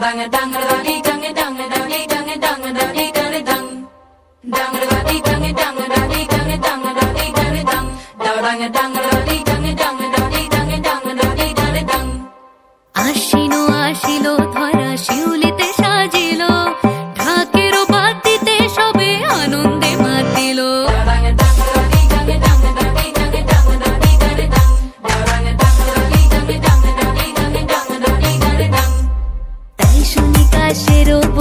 dang dang dang I should.